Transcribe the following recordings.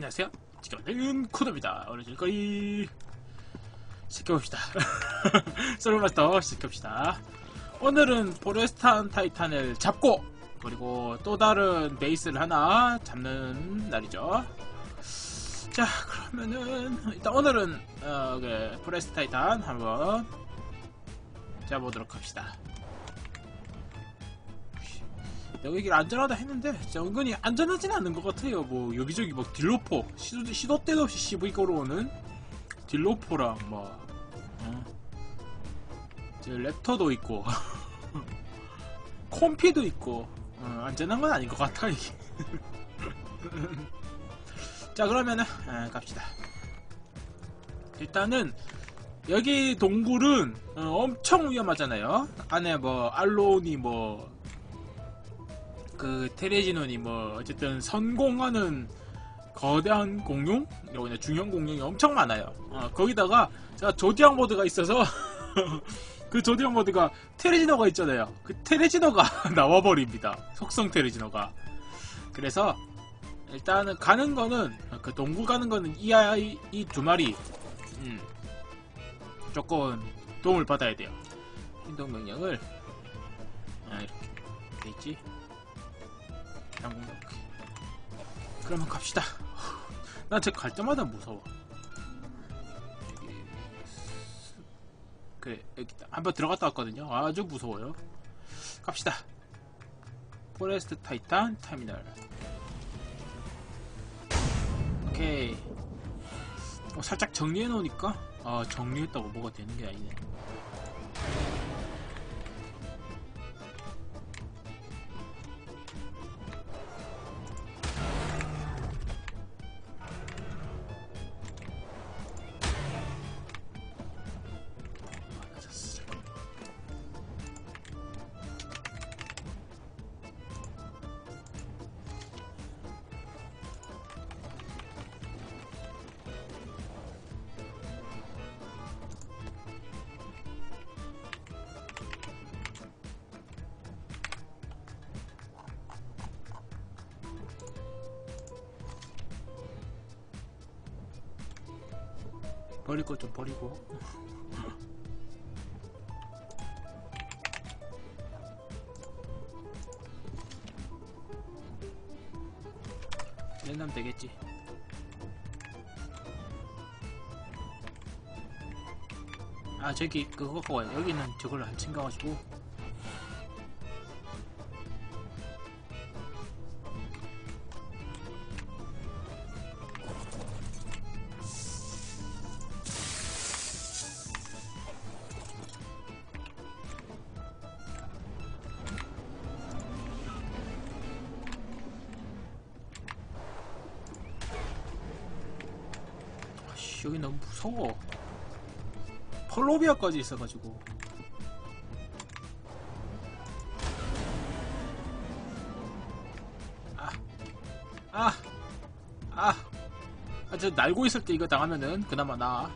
안녕하세요. 지금은 쿠도입니다. 오늘 즐거이 시켜봅시다. 솔로마스터 시켜봅시다. 오늘은 포레스탄 타이탄을 잡고 그리고 또 다른 베이스를 하나 잡는 날이죠. 자 그러면은 일단 오늘은 어, 그 포레스트 타이탄 한번 잡아보도록 합시다. 여기 안전하다 했는데 진짜 은근히 안전하진 않은 것 같아요. 뭐 여기저기 뭐 딜로포 시도, 시도 때도 없이 CV 걸어오는 딜로포랑 뭐 어. 저 랩터도 있고 콤피도 있고 어, 안전한 건 아닌 것 같아 이게. 자 그러면은 아, 갑시다. 일단은 여기 동굴은 어, 엄청 위험하잖아요. 안에 뭐 알론이 뭐 그 테레지논이 뭐 어쨌든 선공하는 거대한 공룡? 그냥 중형 공룡이 엄청 많아요. 어, 거기다가 제가 조디앙 모드가 있어서 그 조디앙 모드가 테레지노가 있잖아요. 그 테레지노가 나와버립니다. 속성 테레지노가. 그래서 일단은 가는 거는 그 동굴 가는 거는 이 아이 이 두 마리 음, 조금 도움을 받아야 돼요. 행동 명령을 아 이렇게 돼 있지. 양궁 넣기. 그러면 갑시다. 난쟤갈 때마다 무서워. 그래 한번 들어갔다 왔거든요. 아주 무서워요. 갑시다. 포레스트 타이탄 터미널. 오케이. 어, 살짝 정리해 놓으니까 아 정리했다고 뭐가 되는 게 아니네. 버릴 것 좀 버리고. 내남 되겠지. 아 저기 그거 갖고 와요. 여기는 저걸 안 챙겨가지고. 아씨 여기 너무 무서워. 폴로비아까지 있어가지고. 아, 아, 아, 아, 저 날고 있을 때 이거 당하면은 그나마 나. 아,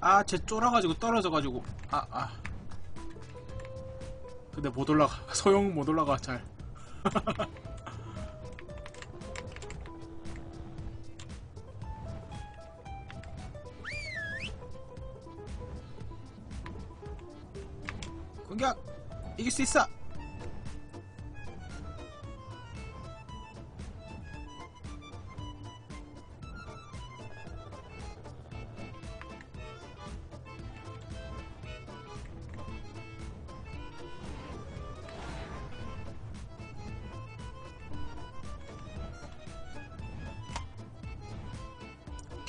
아, 쟤 쫄아가지고 떨어져가지고. 아, 아. 근데 못 올라가. 소형 못 올라가, 잘. 공격! 이길 수 있어!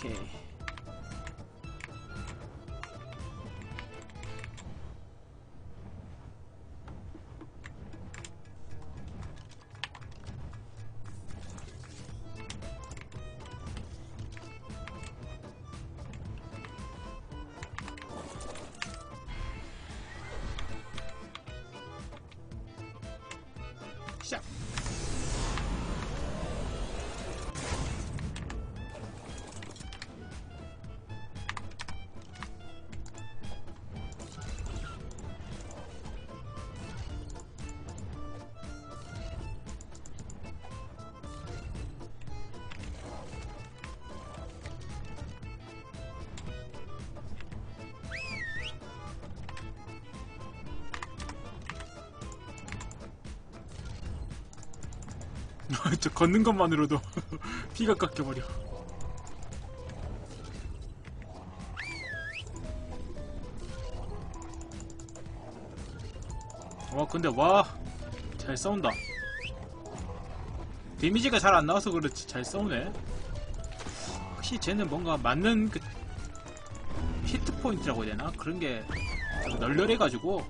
Okay. Shut 저 걷는 것만으로도 피가 깎여버려. 와 근데 와 잘 싸운다. 데미지가 잘 안 나와서 그렇지 잘 싸우네. 혹시 쟤는 뭔가 맞는 그 히트 포인트라고 해야 되나 그런 게좀 널널해가지고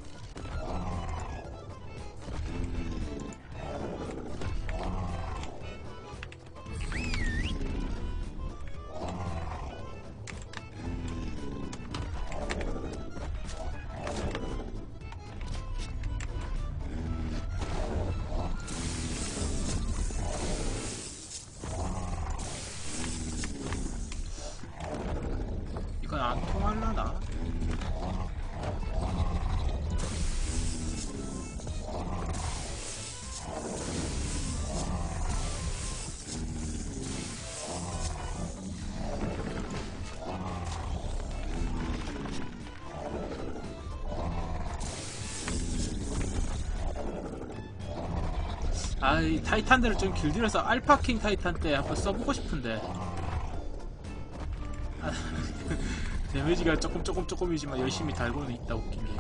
아, 이 타이탄들을 좀 길들여서 알파킹 타이탄 때 한번 써보고 싶은데. 아, 데미지가 조금 조금 조금이지만 열심히 달고는 있다 웃긴 게.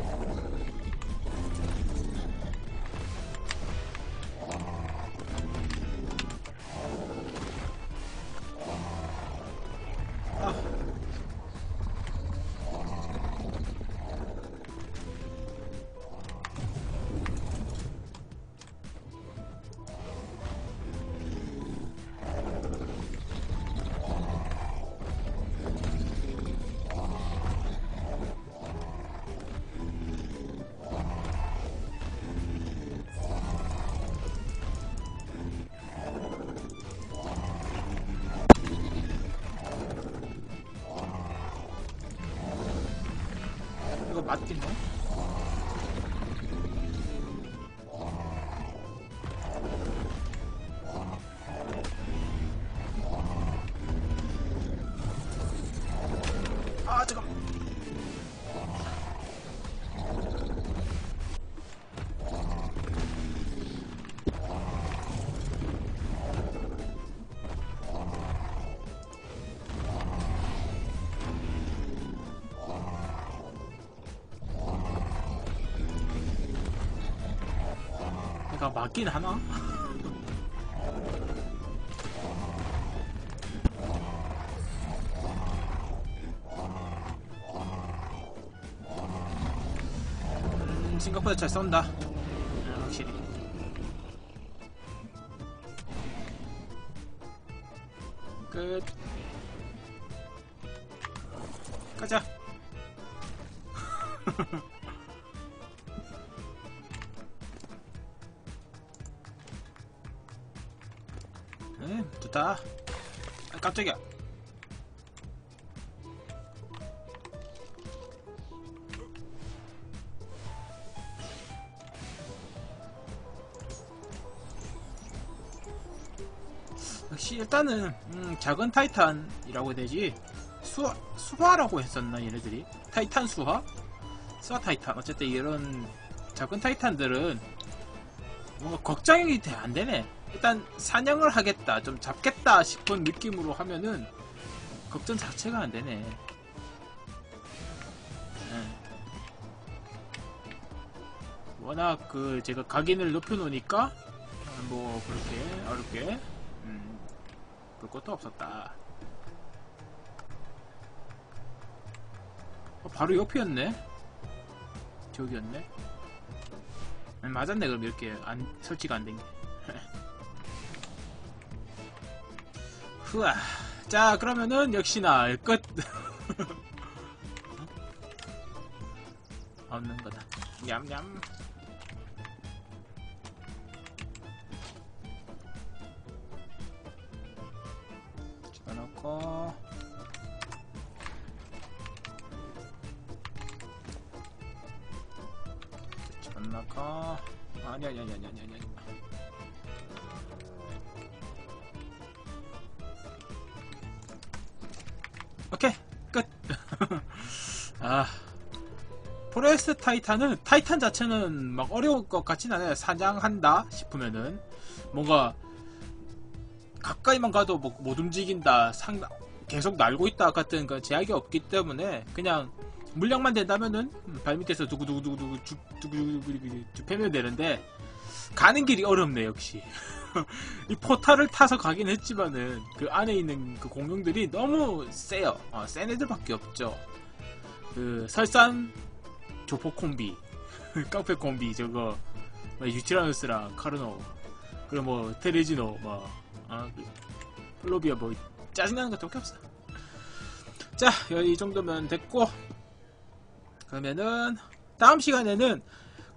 맞겠네? 내가 맞긴 하나? 음, 생각보다 잘 쏜다. 음, 확실히. 끝. 가자. 에 좋다. 아, 깜짝이야. 역시 일단은 음, 작은 타이탄이라고 해야 되지 수화, 수화라고 했었나 얘네들이 타이탄 수화? 수화 타이탄 어쨌든 이런 작은 타이탄들은 뭔가 걱정이 돼- 안 되네 일단 사냥을 하겠다 좀 잡겠다 싶은 느낌으로 하면은 걱정 자체가 안 되네. 예. 워낙 그 제가 각인을 높여 놓으니까 뭐 그렇게 어렵게 음, 볼 것도 없었다. 어, 바로 옆이었네. 저기였네. 음, 맞았네 그럼 이렇게 안 설치가 안 된게 후아. 자, 그러면은 역시나 끝. 없는 거다. 냠냠. 집어넣고. 집어넣고. 아니, 아니, 아니, 아니, 아니, 아니. 오케이 끝. 아 포레스트 타이탄은 타이탄 자체는 막 어려울 것 같진 않아요. 사냥한다 싶으면은 뭔가 가까이만 가도 뭐 못 움직인다, 상 계속 날고 있다 같은 그 제약이 없기 때문에 그냥 물량만 된다면은 음, 발밑에서 두구두구두구두구 쭉 두구두구두구 쭉 패면 되는데 가는 길이 어렵네 역시. 이 포탈을 타서 가긴 했지만은 그 안에 있는 그 공룡들이 너무 세요. 어, 센 애들밖에 없죠. 그 설산 조포 콤비, 깡패 콤비 저거 뭐 유티라누스랑 카르노 그리고 뭐 테레지노 뭐 아, 그 플로비아 뭐 짜증나는 것밖에 없어. 자, 이 정도면 됐고 그러면은 다음 시간에는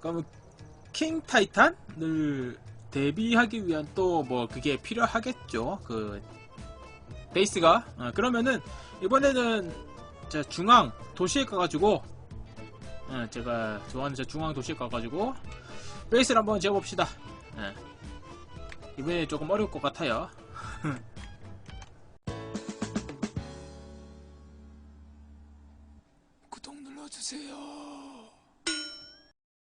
그러면 킹 타이탄을 대비하기 위한 또 뭐 그게 필요하겠죠. 그 베이스가 어, 그러면은 이번에는 자 중앙 도시에 가가지고 어, 제가 좋아하는 저 중앙 도시에 가가지고 베이스를 한번 재봅시다. 예. 이번에 조금 어려울 것 같아요.